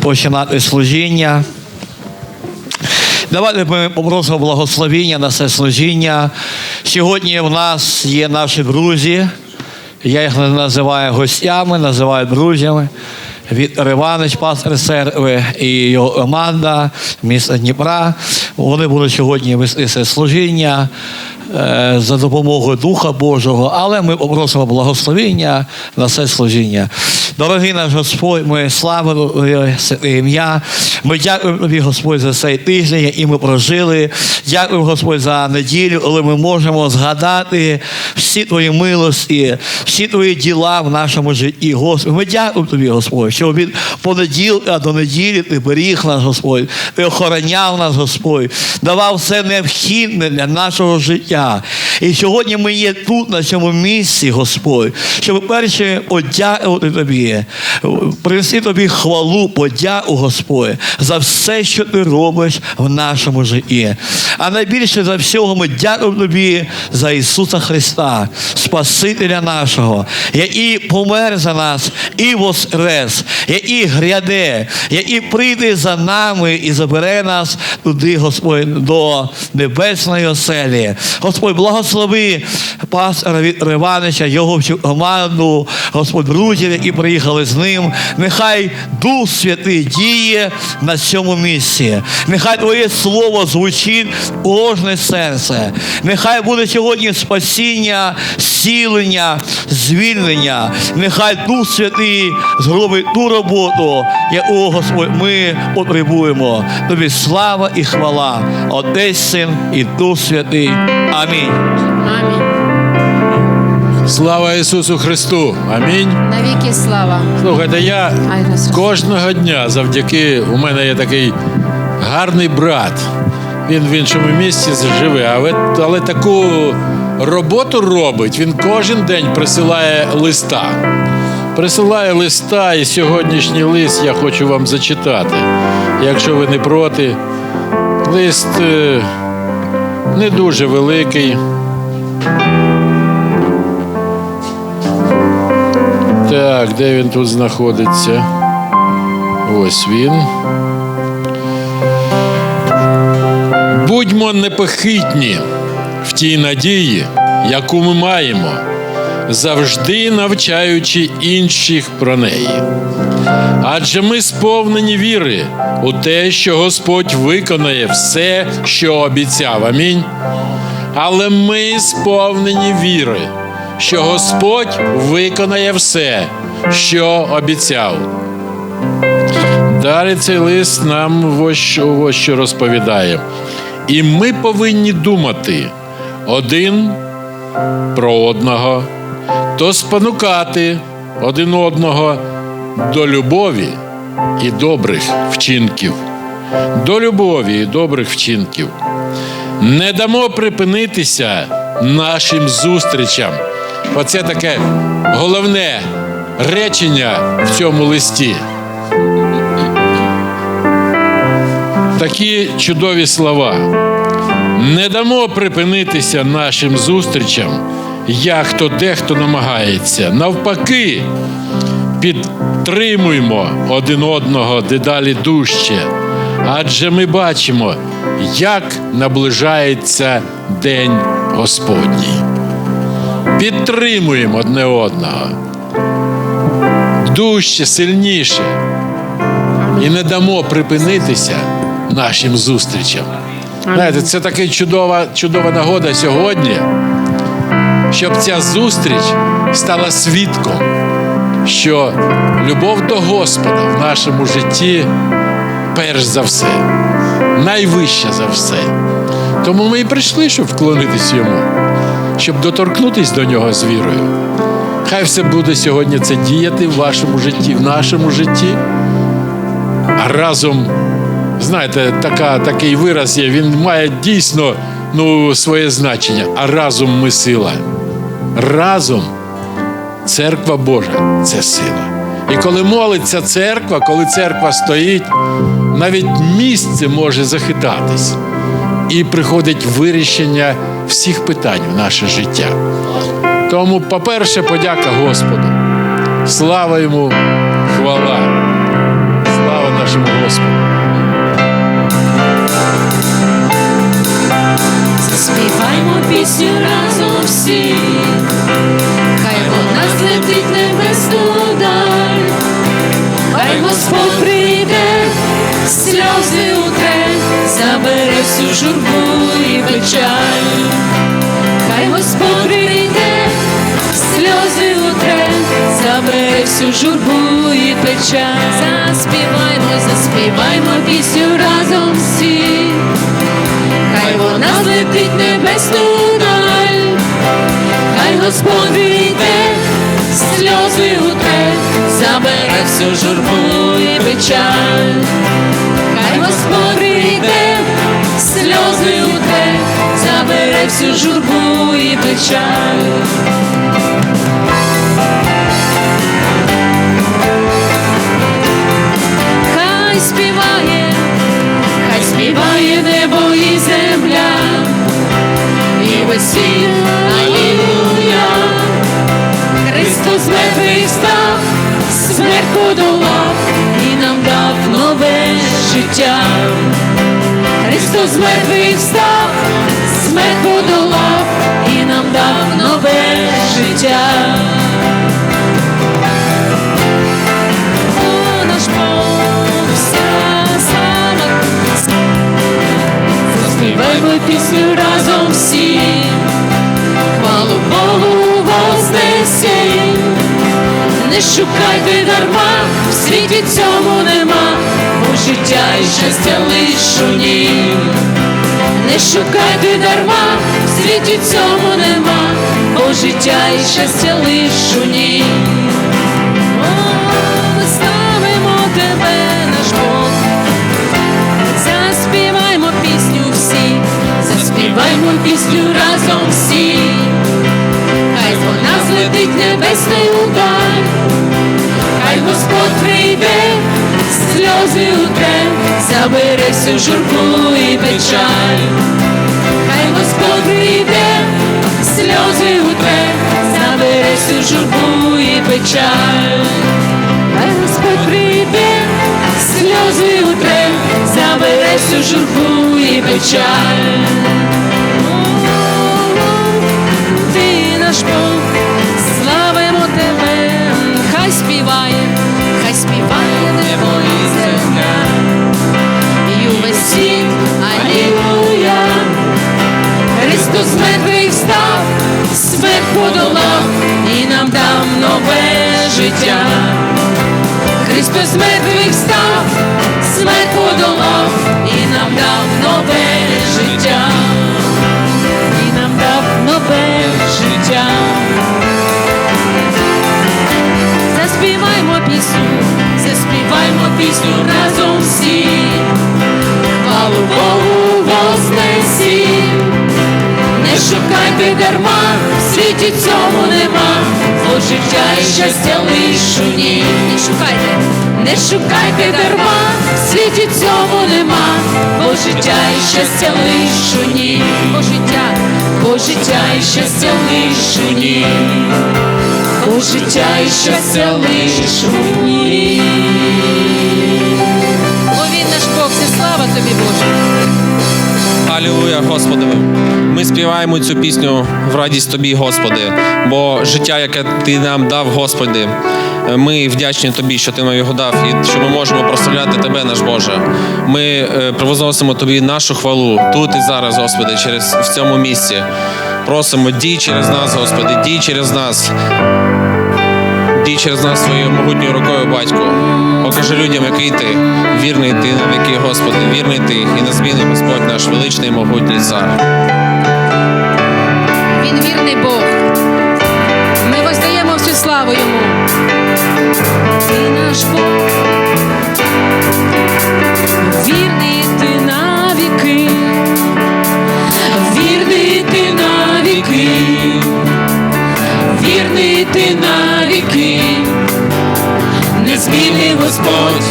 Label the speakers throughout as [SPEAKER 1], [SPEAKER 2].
[SPEAKER 1] починати служіння. Давайте ми попросимо благословіння на це служіння. Сьогодні в нас є наші друзі. Я їх називаю гостями, називаю друзями. Віктор Іванович, пастор церкви і його команда міста Дніпра. Вони будуть сьогодні вести це служіння за допомогою Духа Божого, але ми попросимо благословіння на це служіння. Дорогий наш Господь, ми славимо ім'я. Ми дякуємо Тобі, Господь, за цей тиждень, який ми прожили. Дякуємо, Господь, за неділю, коли ми можемо згадати всі Твої милості, всі Твої діла в нашому житті. Господь, ми дякуємо Тобі, Господь, що від понеділка до неділі Ти беріг нас, Господь, Ти охороняв нас, Господь, давав все необхідне для нашого життя. І сьогодні ми є тут, на цьому місці, Господь, щоб перше подякувати Тобі, принести Тобі хвалу, подяку, Господь, за все, що Ти робиш в нашому житті. А найбільше за всього ми дякуємо Тобі за Ісуса Христа, Спасителя нашого, який помер за нас і воскрес, який гряде, який прийде за нами і забере нас туди, Господь, до небесної оселі. Господь, благослови пастора Віктора його всю команду, Господь, друзів, які приїхали з ним. Нехай Дух Святий діє на цьому місці. Нехай Твоє слово звучить в кожне серце. Нехай буде сьогодні спасіння, зцілення, звільнення. Нехай Дух Святий зробить ту роботу, яку, Господь, ми потребуємо. Тобі слава і хвала, Отець, Син і Дух Святий. Амінь.
[SPEAKER 2] Амінь.
[SPEAKER 3] Слава Ісусу Христу! Амінь.
[SPEAKER 2] Навіки слава.
[SPEAKER 3] Слухайте, я кожного дня завдяки у мене є такий гарний брат. Він в іншому місці живе, але, але таку роботу робить. Він кожен день присилає листа. Присилає листа, і сьогоднішній лист я хочу вам зачитати. Якщо ви не проти. Лист е, не дуже великий. Так, де він тут знаходиться? Ось він. Будьмо непохитні в тій надії, яку ми маємо, завжди навчаючи інших про неї. Адже ми сповнені віри у те, що Господь виконає все, що обіцяв. Амінь. Але ми сповнені віри, що Господь виконає все, що обіцяв. Далі цей лист нам ось що, ось що розповідає. І ми повинні думати один про одного, то спонукати один одного до любові і добрих вчинків. До любові і добрих вчинків. Не дамо припинитися нашим зустрічам. Оце таке головне речення в цьому листі. Такі чудові слова. Не дамо припинитися нашим зустрічам, як хто дехто намагається. Навпаки, підтримуємо один одного дедалі дужче, адже ми бачимо, як наближається День Господній. Підтримуємо одне одного дужче, сильніше і не дамо припинитися нашим зустрічам. Знаєте, це така чудова, чудова нагода сьогодні, щоб ця зустріч стала свідком, що любов до Господа в нашому житті перш за все, найвища за все. Тому ми і прийшли, щоб вклонитись йому, щоб доторкнутись до нього з вірою. Хай все буде сьогодні це діяти в вашому житті, в нашому житті. А разом, знаєте, така, такий вираз є, він має дійсно ну, своє значення. А разом ми сила. Разом церква Божа це сила. І коли молиться церква, коли церква стоїть, навіть місце може захитатись. І приходить вирішення всіх питань в наше життя. Тому, по-перше, подяка Господу. Слава йому, хвала. Слава нашому
[SPEAKER 4] пісню разом всі, хай вона злетить небесну даль, хай Господь прийде, сльози утре, забере всю журбу і печаль, хай Господь прийде, сльози утре, забере всю журбу і печаль. Заспіваймо, заспіваймо пісню Хай вона злетить небесну даль, хай Господь війде, сльози утре, забере всю журбу і печаль, хай Господь війде, сльози утре, забере всю журбу і печаль. І весь алілуя. Христос мертвий став, смерть подолав і нам дав нове життя. Христос мертвий встав, смерть подолав і нам дав нове життя. О, наш Бог, вся пісню разом всі, Не шукайте дарма, в світі цьому нема, бо життя і щастя лиш у нім. Не шукайте дарма, в світі цьому нема, бо життя і щастя лиш у нім. Забере всю журбу і печаль, хай Господь прийде, сльози утре, забере всю журбу і печаль. Хай Господь прийде, сльози утре, забере всю журбу і печаль. Христос мертвих став, смерть подолав і нам дав нове життя. І нам дав нове життя. Заспіваймо пісню, заспіваймо пісню разом всі. Шукайте дарма, в світі цьому нема, бо життя і щастя лиш у ній. Не шукайте, не шукайте дарма, в світі цьому нема, бо життя і щастя лиш у ній. Бо життя, бо життя і щастя лиш у ній. Бо життя і щастя лиш у ній.
[SPEAKER 2] Бо він наш Бог, це слава тобі, Боже.
[SPEAKER 5] Алілуя, Господи. Ми співаємо цю пісню в радість Тобі, Господи, бо життя, яке Ти нам дав, Господи, ми вдячні Тобі, що Ти нам його дав, і що ми можемо прославляти Тебе, наш Боже. Ми е, привозносимо Тобі нашу хвалу тут і зараз, Господи, через в цьому місці. Просимо, дій через нас, Господи, дій через нас. Дій через нас своєю могутньою рукою, батько. Покажи людям, який ти, вірний ти на віки, Господи, вірний ти і незмінний Господь наш величний могутній цар.
[SPEAKER 2] Він вірний Бог. Ми воздаємо всю славу йому. Ти наш Бог. Вірний ти навіки.
[SPEAKER 4] Вірний ти навіки, вірний ти навіки, незмінний Господь,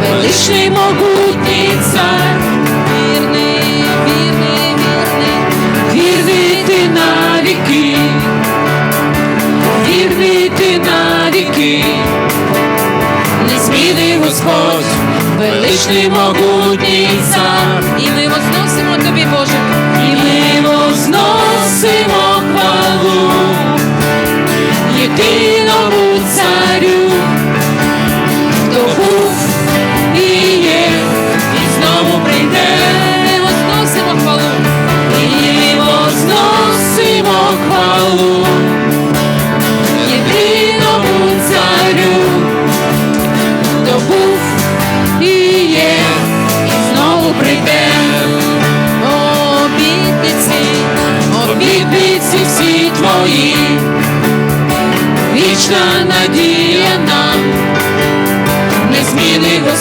[SPEAKER 4] величний могутній цар,
[SPEAKER 2] Вірний, вірний, вірний.
[SPEAKER 4] вірний ти навіки, вірний ти навіки, незмінний Господь, величний могутній цар.
[SPEAKER 2] І ми возносимо тобі, Боже.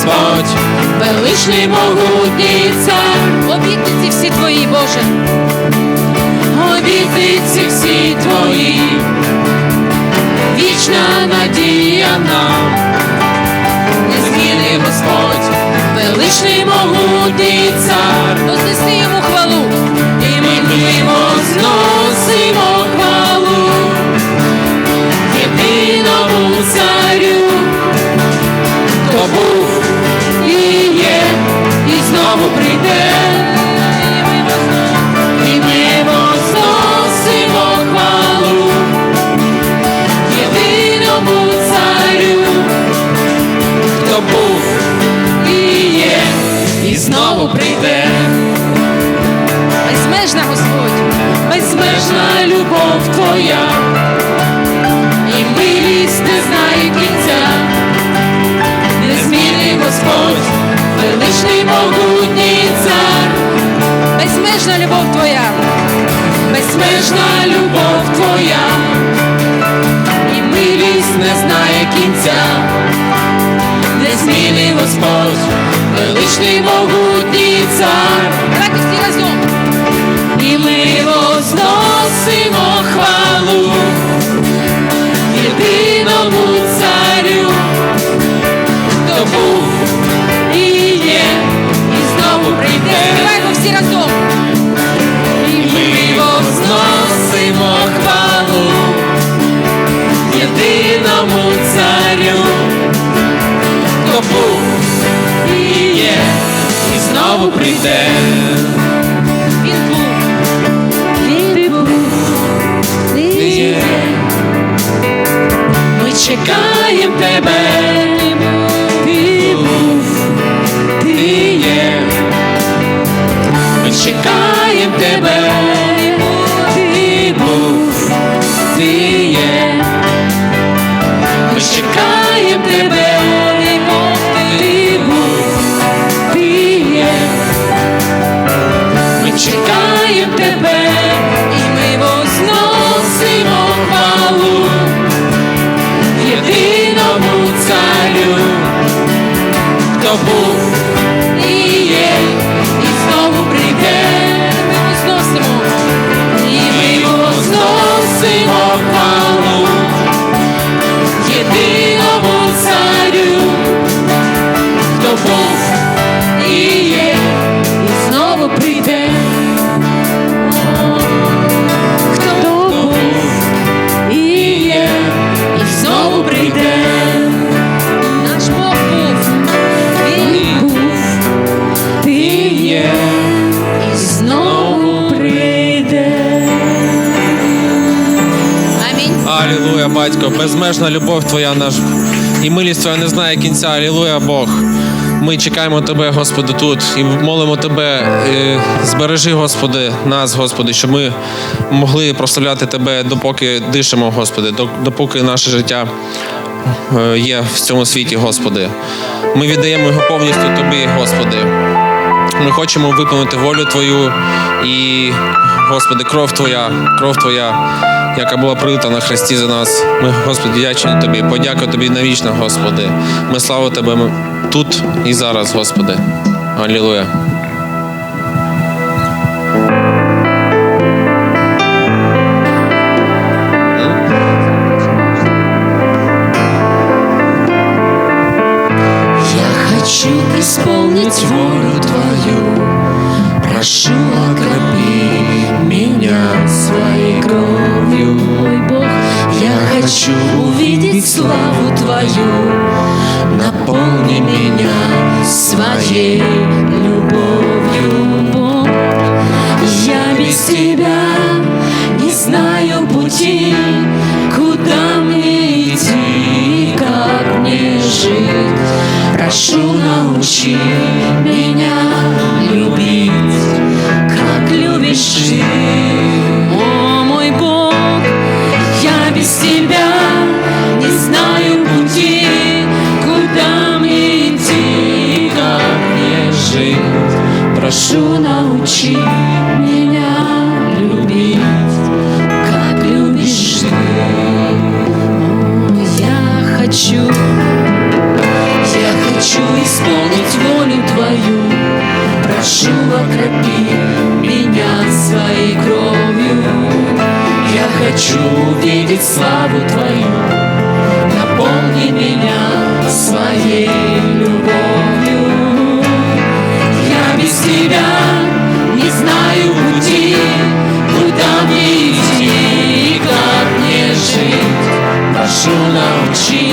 [SPEAKER 4] Господь, величний могутній цар.
[SPEAKER 2] Обітниці всі твої, Боже.
[SPEAKER 4] обітниці всі твої, вічна надія нам, незмінний Господь, величний могутній цар,
[SPEAKER 2] Вознеси йому хвалу.
[SPEAKER 4] і ми
[SPEAKER 2] безмежна
[SPEAKER 4] любов твоя, і милість не знає кінця, незмінний Господь, величний могутній цар,
[SPEAKER 2] Давайте всі разом.
[SPEAKER 4] і ми возносимо хвалу єдиному царю, хто був і є, і знову прийде.
[SPEAKER 2] Всі разом.
[SPEAKER 4] Єдиному царю, хто був і є, і знову прийде. Чекаємо тебе. Ти був, ти є. Ми чекаємо тебе. Хто
[SPEAKER 5] батько, безмежна любов Твоя наш і милість Твоя не знає кінця. Алілуя, Бог. Ми чекаємо Тебе, Господи, тут і молимо Тебе, е, збережи, Господи, нас, Господи, щоб ми могли прославляти Тебе, допоки дишимо, Господи, допоки наше життя е, є в цьому світі, Господи. Ми віддаємо його повністю Тобі, Господи. Ми хочемо виконати волю Твою і, Господи, кров Твоя, кров Твоя, яка була прилита на хресті за нас. Ми, Господи, вдячні Тобі. Подяка Тобі навічно, Господи. Ми славу Тебе тут і зараз, Господи. Алілуя.
[SPEAKER 4] Исполнить волю Твою, прошу окропи меня своей кровью, мой Бог. Я хочу увидеть славу Твою, наполни меня своей научи Тебя не знаю пути, куда мне идти и как мне жить. Прошу, научи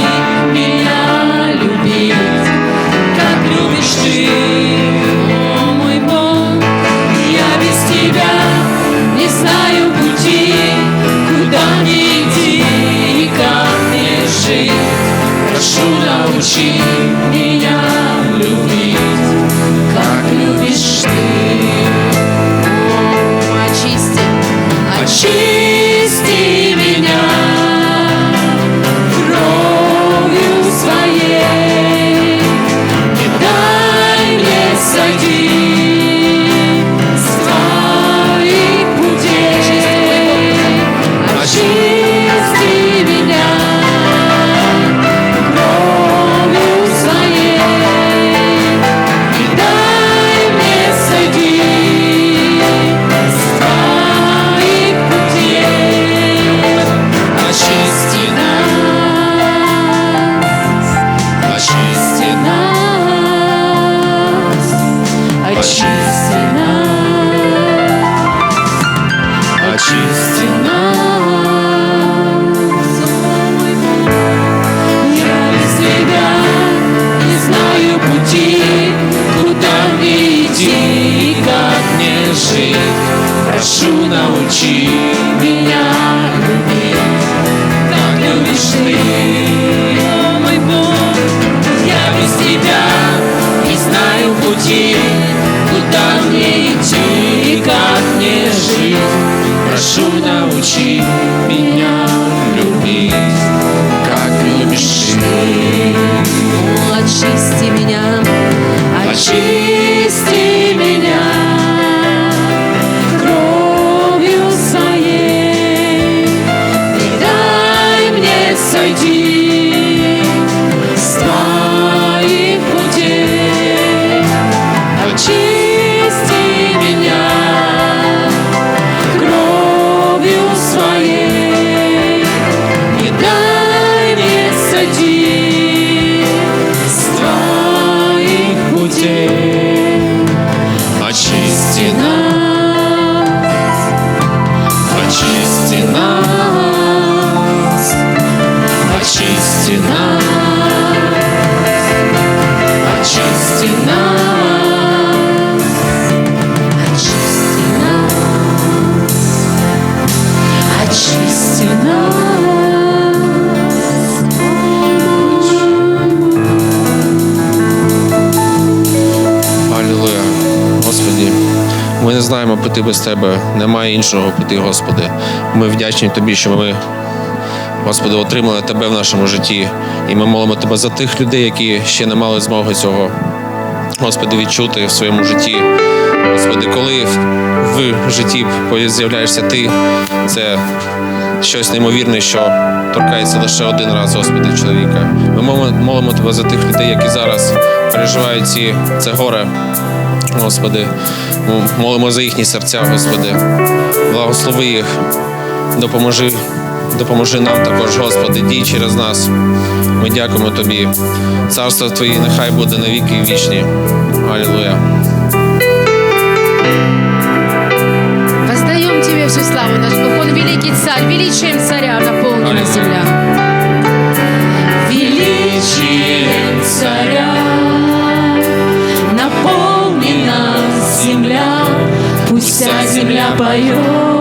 [SPEAKER 4] научи
[SPEAKER 5] піти без тебе. Немає іншого піти, Господи. Ми вдячні Тобі, що ми, Господи, отримали Тебе в нашому житті. І ми молимо Тебе за тих людей, які ще не мали змоги цього, Господи, відчути в своєму житті. Господи, коли в- житті з'являєшся ти, це щось неймовірне, що торкається лише один раз, Господи, чоловіка. Ми молимо Тебе за тих людей, які зараз переживають ці, це горе. Господи, молимо за їхні серця, Господи. Благослови їх, допоможи, допоможи нам також, Господи, дій через нас. Ми дякуємо Тобі. Царство Твоє нехай буде навіки вічні. Алілуя.
[SPEAKER 2] Воздаем Тебе всю славу, наш Бог. Он великий царь, величием царя наполнена земля.
[SPEAKER 4] величием царя вся земля поет,